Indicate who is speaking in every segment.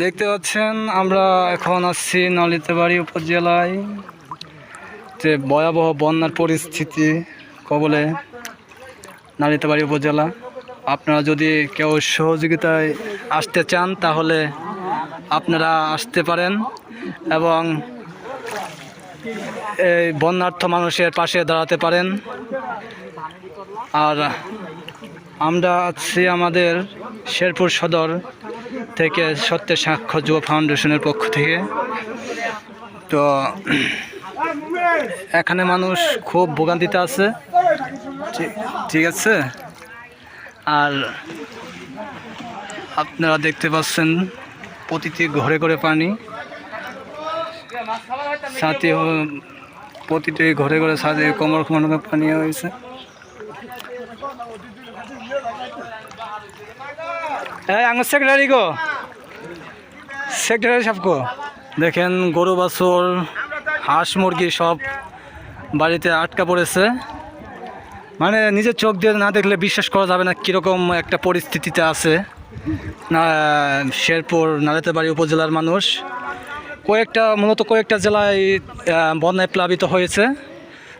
Speaker 1: দেখতে পাচ্ছেন, আমরা এখন আসছি নলিতাবাড়ি উপজেলায়। যে ভয়াবহ বন্যার পরিস্থিতি কবলে নালিতাবাড়ি উপজেলা। আপনারা যদি কেউ সহযোগিতায় আসতে চান, তাহলে আপনারা আসতে পারেন এবং এই বন্যার্থ মানুষের পাশে দাঁড়াতে পারেন। আর আমরা আছি আমাদের শেরপুর সদর থেকে সত্যের সাক্ষ্য যুব ফাউন্ডেশনের পক্ষ থেকে। তো এখানে মানুষ খুব ভোগান্তিতে আছে। ঠিক- ঠিক আছে? আর আপনারা দেখতে পাচ্ছেন প্রতিটি ঘরে ঘরে পানি। সাথে প্রতিটি ঘরে ঘরে সাথে কোমর কোমর পানি হয়েছে। আমার সেক্রেটারি গো। সেক্রেটারি সাহেব গো। দেখেন, গরু, বাছুর, হাঁস, মুরগি সব বাড়িতে আটকা পড়েছে। মানে নিজের চোখ দিয়ে না দেখলে বিশ্বাস করা যাবে না কীরকম একটা পরিস্থিতিতে আছে। না, শেরপুর নালেতাবাড়ি উপজেলার মানুষ। কয়েকটা, মূলত কয়েকটা জেলায় বন্যায় প্লাবিত হয়েছে।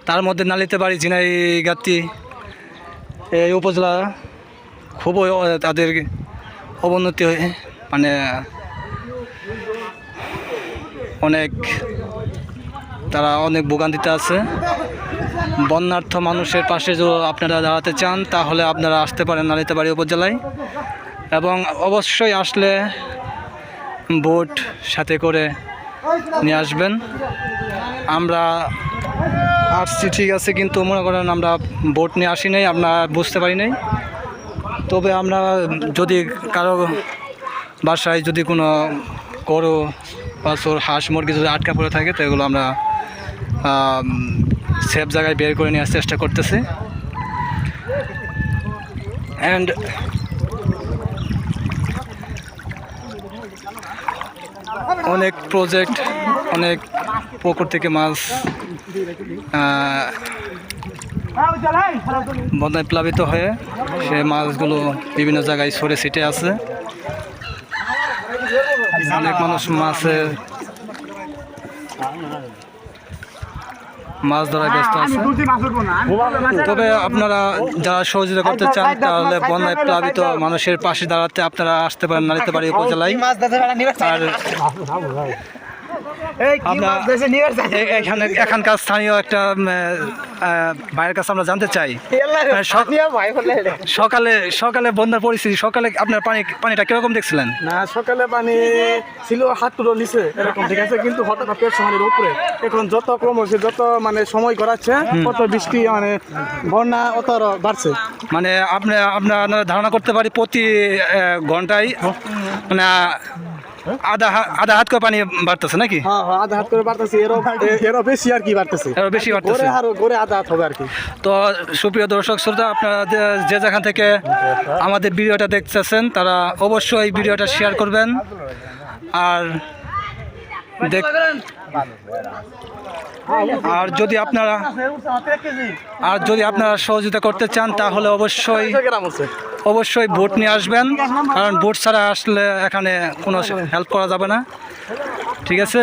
Speaker 1: তার মধ্যে নালিতাবাড়ি, ঝিনাইগাতি, এই উপজেলা খুবই তাদের অবনতি হয়ে মানে অনেক, তারা অনেক ভোগান্তিতে আছে। বন্যার্থ মানুষের পাশে যদি আপনারা দাঁড়াতে চান, তাহলে আপনারা আসতে পারেন নালিতাবাড়ি উপজেলায়। এবং অবশ্যই আসলে বোট সাথে করে নিয়ে আসবেন। আমরা আসছি, ঠিক আছে, কিন্তু মনে করেন আমরা বোট নিয়ে আসি নাই, আমরা বুঝতে পারি নাই। তবে আমরা যদি কারও বাসায় যদি কোনো গরু বাছুর হাঁস, মুরগি যদি আটকা পড়ে থাকে, তো এগুলো আমরা সেফ জায়গায় বের করে নেওয়ার চেষ্টা করতেছি। অ্যান্ড অনেক প্রজেক্ট অনেক পুকুর থেকে মাছ বন্যায় প্লাবিত হয়ে সে মাছগুলো বিভিন্ন জায়গায় সরে ছিটে আছে। অনেক মানুষ মাছের মাছ ধরায় ব্যস্ত আছে। তবে আপনারা যারা সহযোগিতা করতে চান, তাহলে বন্যায় প্লাবিত মানুষের পাশে দাঁড়াতে আপনারা আসতে পারেন নালিতে বাড়ি উপজেলায়। আর এখানে এখানকার স্থানীয় একটা ভাইয়ের কাছে আমরা জানতে চাই। মানে সকালে সকালে বন্যার পরিস্থিতি সকালে আপনার পানি পানিটা কীরকম দেখছিলেন?
Speaker 2: না সকালে পানি ছিল হাত তুলো নিচে এরকম ঠিক আছে কিন্তু হঠাৎ পেট সমানের উপরে। এখন যত ক্রমশ যত মানে সময় করাচ্ছে কত বৃষ্টি মানে বন্যা অত বাড়ছে।
Speaker 1: মানে আপনি আপনার ধারণা করতে পারি প্রতি ঘন্টায় মানে আধা আধা হাত করে পানি বাড়তেছে নাকি?
Speaker 2: হ্যাঁ হ্যাঁ আধা হাত করে বাড়তেছে এরও এরও বেশি আর কি বাড়তেছে।
Speaker 1: আরও বেশি বাড়তেছে।
Speaker 2: আরও গড়ে আধা হাত হবে আর কি।
Speaker 1: তো সুপ্রিয় দর্শক শ্রোতা আপনারা যে- যে যেখান থেকে আমাদের ভিডিওটা দেখতেছেন তারা অবশ্যই ভিডিওটা শেয়ার করবেন। আর দেখ আর যদি আপনারা আর যদি আপনারা সহযোগিতা করতে চান, তাহলে অবশ্যই অবশ্যই ভোট নিয়ে আসবেন। কারণ ভোট ছাড়া আসলে এখানে কোনো হেল্প করা যাবে না। ঠিক আছে?